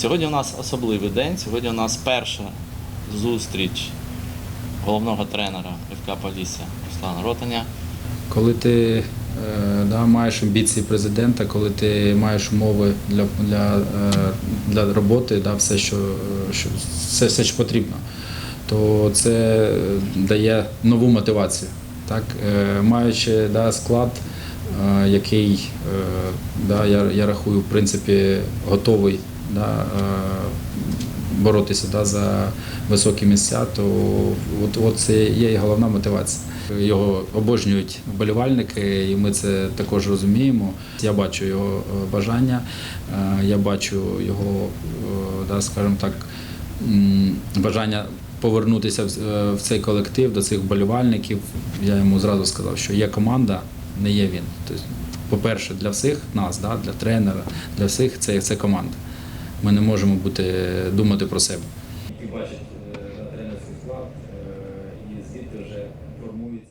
Сьогодні у нас особливий день. Сьогодні у нас перша зустріч головного тренера ФК Полісся Руслана Ротаня. Коли ти е, да, маєш амбіції президента, коли ти маєш умови для, для, е, для роботи, да, все, що, що, все, все, що потрібно, то це дає нову мотивацію. Так? Е, Маючи да, склад, який да, я, я рахую, в принципі, готовий да, е, боротися да, за високі місця, то от, от це є і головна мотивація. Його обожнюють вболівальники, і ми це також розуміємо. Я бачу його е, бажання, е, я бачу його, да, скажімо так, бажання повернутися в цей колектив, до цих вболівальників. Я йому зразу сказав, що є команда, не є він. Тобто, по-перше, для всіх нас, да, для тренера, для всіх це, це команда. Ми не можемо бути, думати про себе.